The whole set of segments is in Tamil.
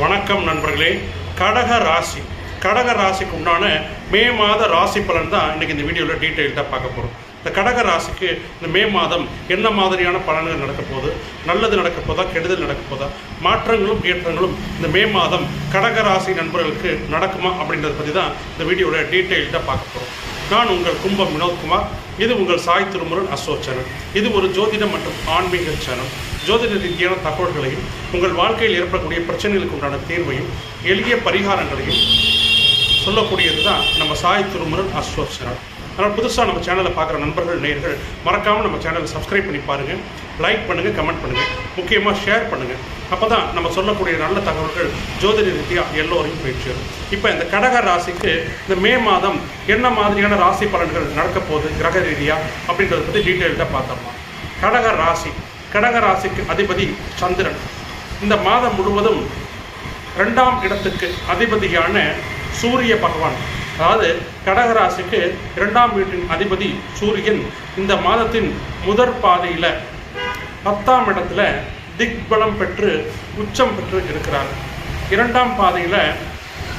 வணக்கம் நண்பர்களே. கடக ராசி. கடக ராசிக்கு உண்டான மே மாத ராசி பலன் தான் இன்றைக்கி இந்த வீடியோவில் டீட்டெயில்டாக பார்க்க போகிறோம் இந்த கடக ராசிக்கு இந்த மே மாதம் என்ன மாதிரியான பலன்கள் நடக்க போகுது? நல்லது நடக்க போதா? கெடுதல் நடக்க போதா? மாற்றங்களும் ஏற்றங்களும் இந்த மே மாதம் கடக ராசி நண்பர்களுக்கு நடக்குமா அப்படின்றத பற்றி தான் இந்த வீடியோவில் டீட்டெயில்டாக பார்க்க போகிறோம் நான் உங்கள் கும்பம் வினோத்குமார் இது உங்கள் சாய் திருமுருகன் அசோ சேனல். இது ஒரு ஜோதிடம் மற்றும் ஆன்மீக சேனல். ஜோதிட ரீதியான தகவல்களையும் உங்கள் வாழ்க்கையில் ஏற்படக்கூடிய பிரச்சனைகளுக்கு உண்டான தீர்வையும் எளிய பரிகாரங்களையும் சொல்லக்கூடியது தான் நம்ம சாய் திருமுருகன் அஸ்வோ சேனல் அதனால் புதுசாக நம்ம சேனலை பார்க்குற நண்பர்கள் நேர்கள் மறக்காமல் நம்ம சேனலை சப்ஸ்கிரைப் பண்ணி பாருங்கள் லைக் பண்ணுங்கள் கமெண்ட் பண்ணுங்கள் முக்கியமாக ஷேர் பண்ணுங்கள் அப்போ தான் நம்ம சொல்லக்கூடிய நல்ல தகவல்கள் ஜோதிட ரீதியாக எல்லோரையும் போய் சேரும் இப்போ இந்த கடக ராசிக்கு இந்த மே மாதம் என்ன மாதிரியான ராசி பலன்கள் நடக்க போகுது கிரக ரீதியாக அப்படின்றத பற்றி டீட்டெயில்டாக பார்த்தோம்னா கடக ராசி. கடகராசிக்கு அதிபதி சந்திரன். இந்த மாதம் முழுவதும் ரெண்டாம் இடத்துக்கு அதிபதியான சூரிய பகவான் அதாவது கடகராசிக்கு இரண்டாம் வீட்டின் அதிபதி சூரியன் இந்த மாதத்தின் முதற் பாதையில் பத்தாம் இடத்துல திக்பலம் பெற்று உச்சம் பெற்று இருக்கிறார். இரண்டாம் பாதையில்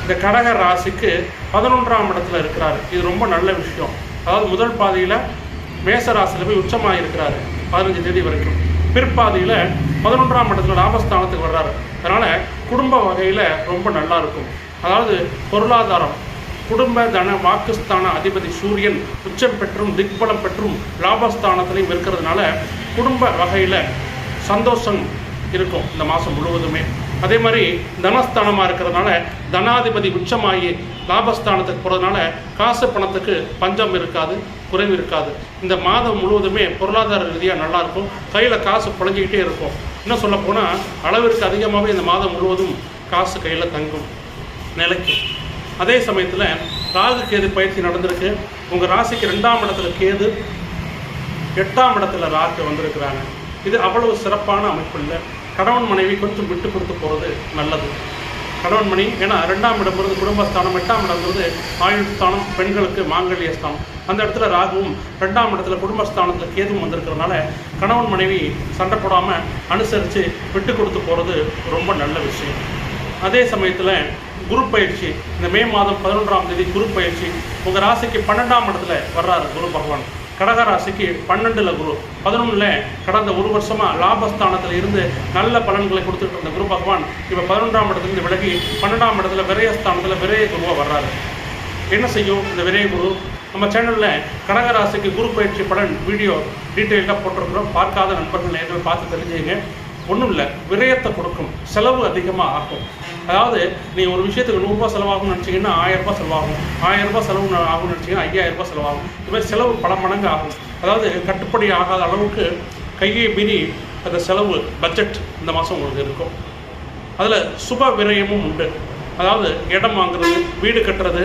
இந்த கடக ராசிக்கு பதினொன்றாம் இடத்துல இருக்கிறார். இது ரொம்ப நல்ல விஷயம். அதாவது முதல் பாதையில் மேச ராசியில் போய் உச்சமாக இருக்கிறாரு பதினஞ்சு தேதி வரைக்கும். பிற்பாதையில் பதினொன்றாம் இடத்துல லாபஸ்தானத்துக்கு வர்றாரு. அதனால் குடும்ப வகையில் ரொம்ப நல்லா இருக்கும். அதாவது பொருளாதாரம் குடும்ப தன வாக்குஸ்தான அதிபதி சூரியன் உச்சம் பெற்றும் திக்பலம் பெற்றும் லாபஸ்தானத்திலையும் இருக்கிறதுனால குடும்ப வகையில் சந்தோஷம் இருக்கும் இந்த மாதம் முழுவதுமே. அதே மாதிரி தனஸ்தானமாக இருக்கிறதுனால தனாதிபதி உச்சமாகி லாபஸ்தானத்துக்கு போகிறதுனால காசு பணத்துக்கு பஞ்சம் இருக்காது குறைவு இருக்காது. இந்த மாதம் முழுவதுமே பொருளாதார ரீதியாக நல்லாயிருக்கும் கையில் காசு புழஞ்சிக்கிட்டே இருக்கும். இன்னும் சொல்ல போனால் அளவிற்கு அதிகமாகவே இந்த மாதம் முழுவதும் காசு கையில் தங்கும் நிலைக்கு. அதே சமயத்தில் ராகு கேது பயிற்சி நடந்திருக்கு. உங்கள் ராசிக்கு ரெண்டாம் இடத்துல கேது எட்டாம் இடத்துல ராகு வந்திருக்கிறாங்க. இது அவ்வளவு சிறப்பான அமைப்பு இல்லை. கணவன் மனைவி கொஞ்சம் விட்டு கொடுத்து போகிறது நல்லது. கணவன் மணி ஏன்னா ரெண்டாம் இடம் வருது குடும்பஸ்தானம் எட்டாம் இடம்ங்கிறது ஆயுள் ஸ்தானம் பெண்களுக்கு மாங்கல்ய ஸ்தானம். அந்த இடத்துல ராகுவும் ரெண்டாம் இடத்துல குடும்பஸ்தானத்தில் கேதுவும் வந்திருக்கிறதுனால கணவன் மனைவி சண்டை போடாமல் அனுசரித்து விட்டு கொடுத்து போகிறது ரொம்ப நல்ல விஷயம். அதே சமயத்தில் குரு பயிற்சி இந்த மே மாதம் பதினொன்றாம் தேதி குரு பயிற்சி. உங்கள் ராசிக்கு பன்னெண்டாம் இடத்துல வர்றாரு குரு பகவான். கடகராசிக்கு பன்னெண்டில் குரு. பதினொன்றில் கடந்த ஒரு வருஷமாக லாபஸ்தானத்தில் இருந்து நல்ல பலன்களை கொடுத்துட்டு இருந்த குரு பகவான் இப்போ பதினொன்றாம் இடத்துலேருந்து விலகி பன்னெண்டாம் இடத்துல விரயஸ்தானத்தில் விரய குருவாக வர்றாரு. என்ன செய்யும் இந்த விரய குரு? நம்ம சேனலில் கடகராசிக்கு குரு பயிற்சி பலன் வீடியோ டீட்டெயிலாக போட்டிருக்கிறோம். பார்க்காத நண்பர்கள் நேரில் பார்த்து தெரிஞ்சுங்க. ஒன்றும் இல்லை விரயத்தை கொடுக்கும். செலவு அதிகமாக ஆகும். அதாவது நீ ஒரு விஷயத்துக்கு நூறுரூவா செலவாகும்னு நினச்சிங்கன்னா ஆயிரரூபா செலவாகும். ஆயிரம் செலவு ஆகும்னு நினச்சிங்கன்னா ஐயாயிரரூபா செலவாகும். இது மாதிரி செலவு பல மடங்கு ஆகும். அதாவது கட்டுப்படி ஆகாத அளவுக்கு கையை மீறி அந்த செலவு பட்ஜெட் இந்த மாதம் உங்களுக்கு இருக்கும். அதில் சுப விரயமும் உண்டு. அதாவது இடம் வாங்குறது வீடு கட்டுறது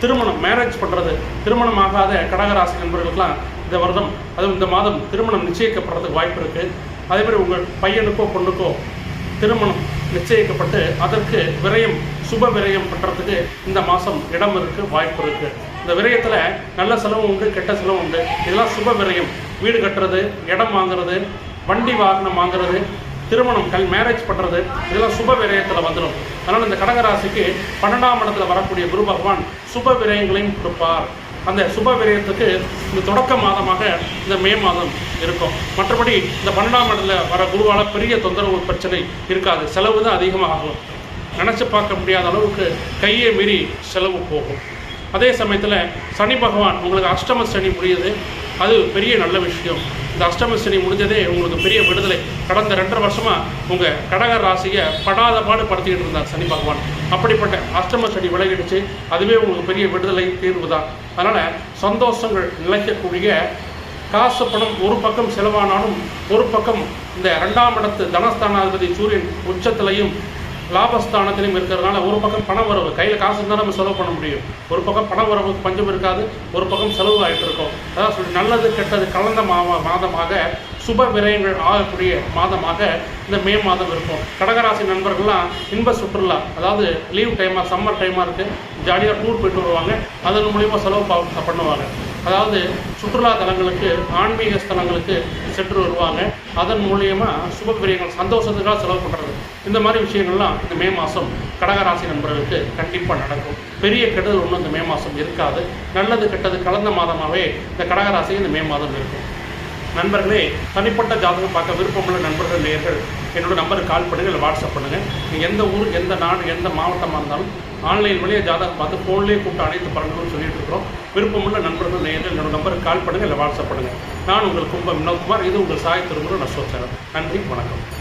திருமணம் மேரேஜ் பண்ணுறது திருமணம் ஆகாத கடகராசி நண்பர்களுக்கெல்லாம் இந்த வருடம் அதுவும் இந்த மாதம் திருமணம் நிச்சயிக்கப்படுறதுக்கு வாய்ப்பு இருக்குது அதே மாதிரி உங்கள் பையனுக்கோ பொண்ணுக்கோ திருமணம் நிச்சயிக்கப்பட்டு அதற்கு விரயம் சுப விரயம் பண்ணுறதுக்கு இந்த மாதம் இடம் இருக்குது வாய்ப்பு இருக்குது இந்த விரயத்தில் நல்ல செலவும் உண்டு கெட்ட செலவும் உண்டு. இதெல்லாம் சுப விரயம். வீடு கட்டுறது இடம் வாங்குறது வண்டி வாகனம் வாங்குறது திருமணம் கல் மேரேஜ் பண்ணுறது இதெல்லாம் சுப விரயத்தில் வந்துடும் அதனால் இந்த கடகராசிக்கு பன்னெண்டாம் இடத்துல வரக்கூடிய குரு பகவான் சுப விரயங்களையும் கொடுப்பார். அந்த சுப விரயத்துக்கு இந்த தொடக்க மாதமாக இந்த மே மாதம் இருக்கும். மற்றபடி இந்த பன்னெண்டாம் இடத்துல வர குருவால் பெரிய தொந்தரவு பிரச்சனை இருக்காது. செலவு தான் அதிகமாக ஆகும் நினச்சி பார்க்க முடியாத அளவுக்கு கையை மீறி செலவு போகும். அதே சமயத்தில் சனி பகவான் உங்களுக்கு அஷ்டம சனி முடியுது. அது பெரிய நல்ல விஷயம். இந்த அஷ்டம சனி முடிஞ்சதே உங்களுக்கு பெரிய விடுதலை. கடந்த ரெண்டரை வருஷமாக உங்கள் கடக ராசியை படாத பாடு படுத்திக்கிட்டு இருந்தார் சனி பகவான். அப்படிப்பட்ட அஷ்டம சனி விலகிடுச்சு. அதுவே உங்களுக்கு பெரிய விடுதலை தீர்வு தான் அதனால் சந்தோஷங்கள் நிலைக்கக்கூடிய காசு பணம் ஒரு பக்கம் செலவானாலும் ஒரு பக்கம் இந்த ரெண்டாம் இடத்து தனஸ்தானாதிபதி சூரியன் உச்சத்திலையும் லாபஸ்தானத்திலையும் இருக்கிறதுனால ஒரு பக்கம் பண வரவு கையில் காசு இருந்தால் நம்ம செலவு பண்ண முடியும். ஒரு பக்கம் பண வரவுக்கு பஞ்சம் இருக்காது ஒரு பக்கம் செலவு ஆகிட்டு இருக்கும். அதான் சொல்லி நல்லது கெட்டது கலந்த மா மாதமாக சுப விரயங்கள் ஆகக்கூடிய மாதமாக இந்த மே மாதம் இருக்கும். கடகராசி நண்பர்கள்லாம் இன்ப சுற்றுலா அதாவது லீவ் டைமாக சம்மர் டைமாக இருக்குது ஜாலியாக டூர் போயிட்டு வருவாங்க. அதன் மூலிமா செலவு பா- பண்ணுவாங்க. அதாவது சுற்றுலா தலங்களுக்கு ஆன்மீக ஸ்தலங்களுக்கு சென்று வருவாங்க. அதன் மூலியமாக சுப விரயங்கள் சந்தோஷத்துக்காக செலவு பண்ணுறது இந்த மாதிரி விஷயங்கள்லாம் இந்த மே மாதம் கடகராசி நண்பர்களுக்கு கண்டிப்பாக நடக்கும். பெரிய கெடுதல் ஒன்றும் இந்த மே மாதம் இருக்காது. நல்லது கெட்டது கலந்த மாதமாகவே இந்த கடகராசி இந்த மே மாதம் இருக்கும். நண்பர்களே தனிப்பட்ட ஜாதகம் பார்க்க விருப்பமுள்ள நண்பர்கள் நேர்கள் என்னோட நம்பருக்கு கால் பண்ணுங்கள் இல்லை வாட்ஸ்அப் பண்ணுங்கள் நீங்கள் எந்த ஊர் எந்த நாடு எந்த மாவட்டமாக இருந்தாலும் ஆன்லைன் வழியாக ஜாதகம் பார்த்து ஃபோன்லேயே கூப்பிட்டு அனைத்து பலன்களும் சொல்லிட்டு இருக்கிறோம். விருப்பமுள்ள நண்பர்கள் நேர்கள் என்னோட நம்பருக்கு கால் பண்ணுங்கள் இல்லை வாட்ஸ்அப் பண்ணுங்கள் நான் உங்கள் கும்பம் வினோத்குமார் இது உங்கள் சாய் திருமுறை நஸ்வச்சரம் நன்றி வணக்கம்.